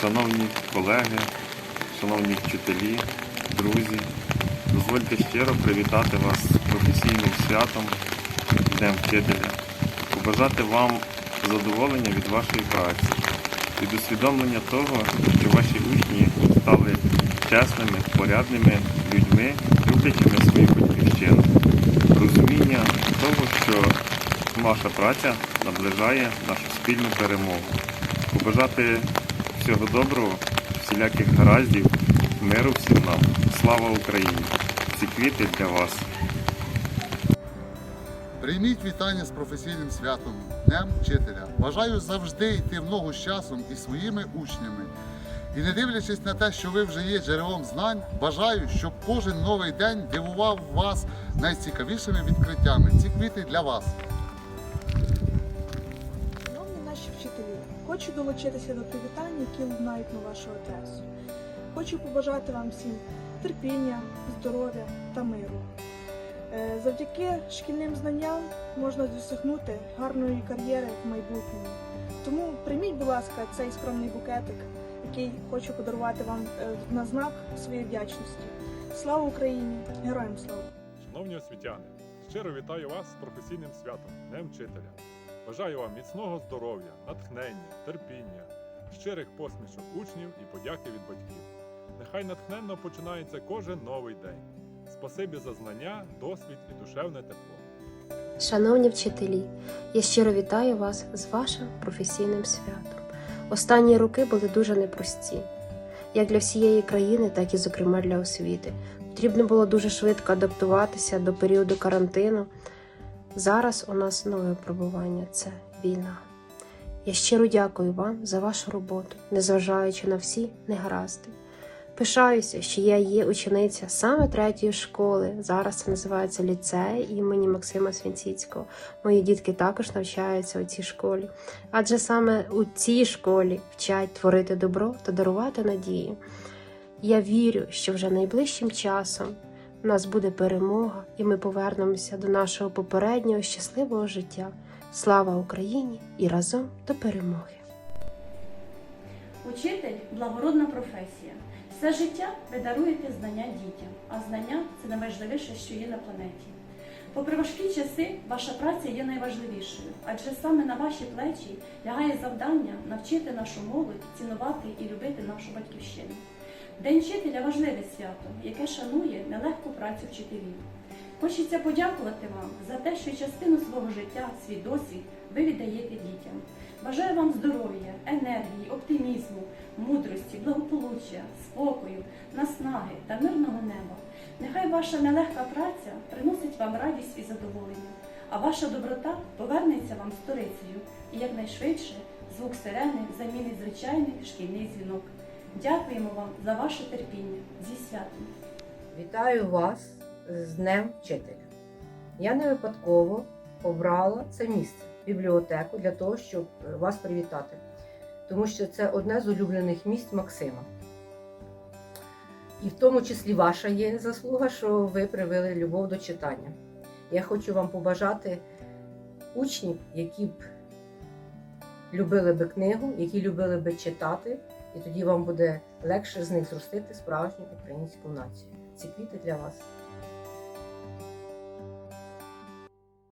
Шановні колеги, шановні вчителі, друзі, дозвольте щиро привітати вас з професійним святом Днем вчителя, побажати вам задоволення від вашої праці, від усвідомлення того, що ваші учні стали чесними, порядними людьми, люблячими свою батьківщину, розуміння того, що ваша праця наближає нашу спільну перемогу. Побажати всього доброго, всіляких гараздів, миру всім нам. Слава Україні! Ці квіти для вас. Прийміть вітання з професійним святом Днем Вчителя. Бажаю завжди йти в ногу з часом і своїми учнями. І не дивлячись на те, що ви вже є джерелом знань, бажаю, щоб кожен новий день дивував вас найцікавішими відкриттями. Ці квіти для вас. Шановні наші вчителі, хочу долучитися до привітань, які лунають на вашу адресу. Хочу побажати вам всім терпіння, здоров'я та миру. Е, Завдяки шкільним знанням можна досягнути гарної кар'єри в майбутньому. Тому прийміть, будь ласка, цей скромний букетик, який хочу подарувати вам е, на знак своєї вдячності. Слава Україні! Героям слава! Шановні освітяни, щиро вітаю вас з професійним святом Днем Вчителя. Бажаю вам міцного здоров'я, натхнення, терпіння, щирих посмішок учнів і подяки від батьків. Нехай натхненно починається кожен новий день. Спасибі за знання, досвід і душевне тепло. Шановні вчителі, я щиро вітаю вас з вашим професійним святом. Останні роки були дуже непрості, як для всієї країни, так і, зокрема, для освіти. Потрібно було дуже швидко адаптуватися до періоду карантину. Зараз у нас нове випробування це війна. Я щиро дякую вам за вашу роботу, незважаючи на всі негаразди. Пишаюся, що я є учениця саме третьої школи. Зараз це називається ліцей імені Максима Свінціцького. Мої дітки також навчаються у цій школі. Адже саме у цій школі вчать творити добро та дарувати надію. Я вірю, що вже найближчим часом у нас буде перемога, і ми повернемося до нашого попереднього щасливого життя. Слава Україні і разом до перемоги! Учитель благородна професія. Все життя ви даруєте знання дітям, а знання це найважливіше, що є на планеті. Попри важкі часи, ваша праця є найважливішою, адже саме на ваші плечі лягає завдання навчити нашу молодь цінувати і любити нашу батьківщину. День вчителя важливе свято, яке шанує нелегку працю вчителів. Хочеться подякувати вам за те, що частину свого життя, свій досвід ви віддаєте дітям. Бажаю вам здоров'я, енергії, оптимізму, мудрості, благополуччя, спокою, наснаги та мирного неба. Нехай ваша нелегка праця приносить вам радість і задоволення, а ваша доброта повернеться вам сторицею і якнайшвидше звук сирени замінить звичайний шкільний дзвінок. Дякуємо вам за ваше терпіння зі святом. Вітаю вас з Днем Вчителя. Я не випадково обрала це місце, бібліотеку, для того, щоб вас привітати, тому що це одне з улюблених місць Максима. І в тому числі ваша є заслуга, що ви привели любов до читання. Я хочу вам побажати учнів, які б любили би книгу, які любили би читати, і тоді вам буде легше з них зростити справжню українську націю. Ці квіти для вас.